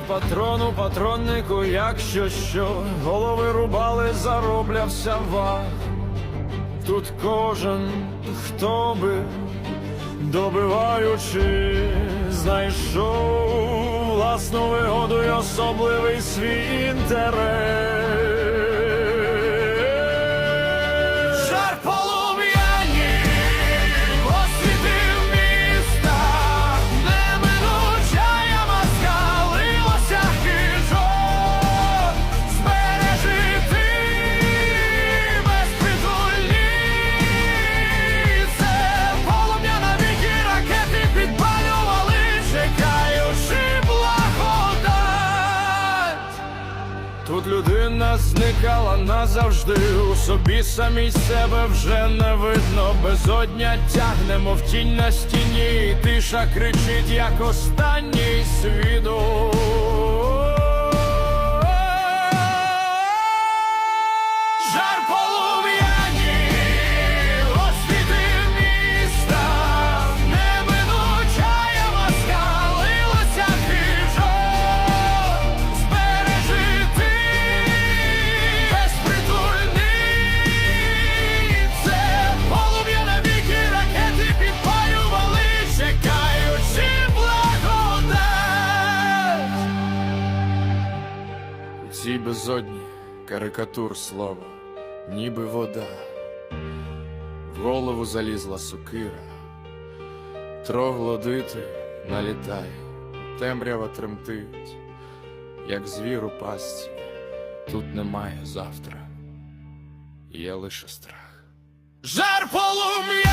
патрону, патроннику, якщо що, голови рубали, зароблявся вах. Тут кожен, хто би, добиваючи, знайшов власну вигоду й особливий свій інтерес. Людина зникала назавжди, у собі самій себе вже не видно. Безодня тягнемо в тінь на стіні, і тиша кричить, як останній свідок. Цій безодні карикатур слова, ніби вода. В голову залізла сокира, троглодити налітай, темрява тремтить, як звір у пастці, тут немає завтра, є лише страх. Жар полум'яні